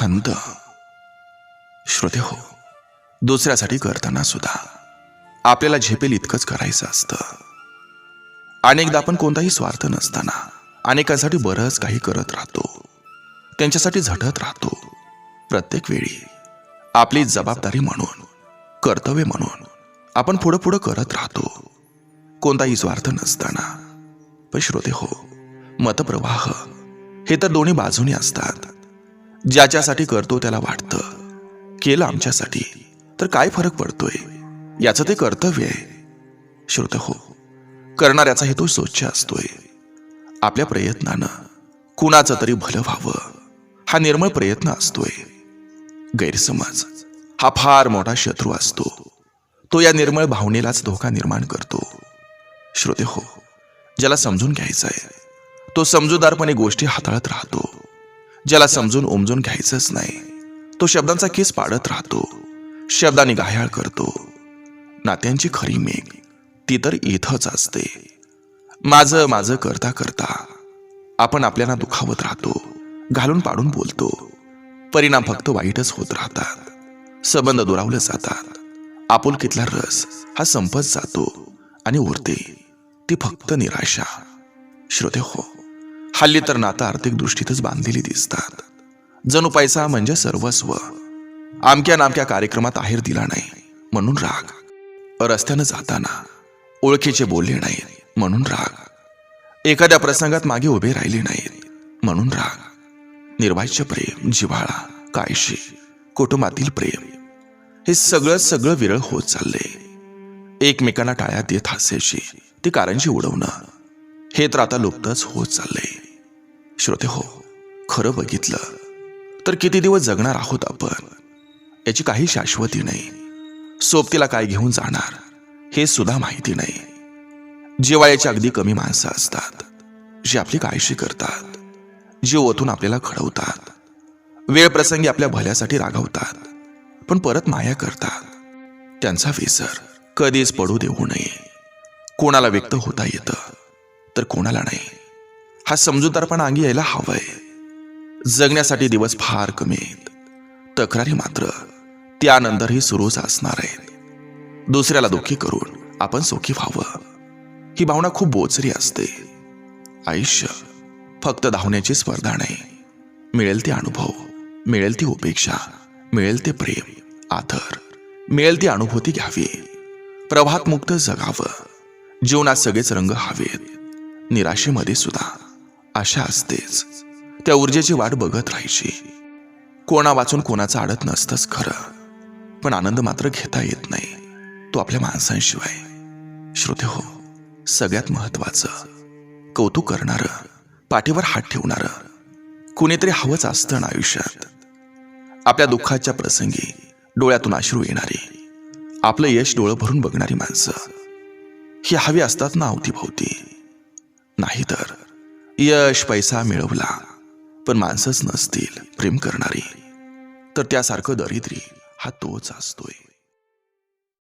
खंत. श्रोते हो दुसऱ्यासाठी करताना सुद्धा आपल्याला झेपेल इतकंच करायचं असतं. अनेकदा आपण कोणताही स्वार्थ नसताना अनेकांसाठी बरंच काही करत राहतो. त्यांच्यासाठी झटत राहतो. प्रत्येक वेळी आपली जबाबदारी म्हणून कर्तव्य म्हणून आपण पुढं पुढं करत राहतो. कोणताही स्वार्थ नसताना. पण श्रोते हो मतप्रवाह हे तर दोन्ही बाजूनी असतात. ज्याच्यासाठी करतो त्याला वाटतं. केलं आमच्यासाठी तर काय फरक पडतोय? याचं ते कर्तव्य आहे. श्रोत हो करणाऱ्याचा हेतू स्वच्छ असतोय. आपल्या प्रयत्नानं कुणाचं तरी भलं व्हावं हा निर्मळ प्रयत्न असतोय. गैरसमज हा फार मोठा शत्रू असतो. तो या निर्मळ भावनेलाच धोका निर्माण करतो. श्रोते हो ज्याला समजून घ्यायचा आहे तो समजूदारपणे गोष्टी हाताळत राहतो. ज्याला समजून उमजून घ्यायचंच नाही. तो शब्दांचा केस पाडत राहतो. शब्दाने घायाळ करतो. नात्यांची खरी मेघ ती तर इथंच असते. माझं माझं करता करता आपण आपल्याला दुखावत राहतो. घालून पाडून बोलतो. परिणाम फक्त वाईटच होत राहतात. संबंध दुरावले जातात. आपुलकीतला रस हा संपत जातो आणि उरते. ती फक्त निराशा. श्रोते हो हल्ली तर नातं आर्थिक दृष्टीतच बांधलेली दिसतात. जणू पैसा म्हणजे सर्वस्व. आमक्या नामक्या कार्यक्रमात आहेर दिला नाही म्हणून राग. रस्त्यानं जाताना ओळखीचे बोलले नाहीत म्हणून राग. एखाद्या प्रसंगात मागे उभे राहिले नाहीत म्हणून राग. निर्वाह्य प्रेम जिव्हाळा कायशी कुटुंबातील प्रेम. हे सगळं सगळं विरळ होत चाललंय एकमेकांना टाळ्या देत हास्याची ती कारंजी उडवणं. हे तर आता लुप्तच होत चाललंय. श्रोते हो खरं बघितलं तर किती दिवस जगणार आहोत आपण? याची काही शाश्वती नाही. सोबतीला काय घेऊन जाणार हे सुद्धा माहिती नाही. जिवाळ्याची अगदी कमी माणसं असतात जी आपली काळजी करतात जी ओतून आपल्याला खडवतात वेळ प्रसंगी आपल्या भल्यासाठी रागवतात पण परत माया करतात. त्यांचा विसर कधीच पडू देऊ नये. कोणाला व्यक्त होता येतं तर कोणाला नाही. हा समजूतदारपणा अंगी यायला हवंय. जगण्यासाठी दिवस फार कमी आहेत. तक्रारी मात्र त्यानंतरही सुरूच असणार आहेत. दुसऱ्याला दुःखी करून आपण सुखी व्हावं. ही भावना खूप बोचरी असते. आयुष्य फक्त धावण्याची स्पर्धा नाही. मिळेल ते अनुभव मिळेल ती उपेक्षा मिळेल ते प्रेम आदर मिळेल ती अनुभूती घ्यावी. प्रभातमुक्त जगावं. जीवनात सगळेच रंग हवेत. निराशेमध्ये सुद्धा. आशा असतेच. त्या ऊर्जेची वाट बघत राहायची. कोणा वाचून कोणाचं आडत नसतंच खरं. पण आनंद मात्र घेता येत नाही. तो आपल्या माणसांशिवाय. श्रोते हो सगळ्यात महत्वाचं कौतुक करणारं पाठीवर हात ठेवणारं. कुणीतरी हवंच असतं ना आयुष्यात. आपल्या दुःखाच्या प्रसंगी डोळ्यातून अश्रू येणारी. आपलं यश डोळं भरून बघणारी माणसं. ही हवी असतात ना अवतीभोवती? नाहीतर यश पैसा मिळवला पण माणसंच नसतील प्रेम करणारी. तर त्यासारखं दरिद्री हा तोच असतोय.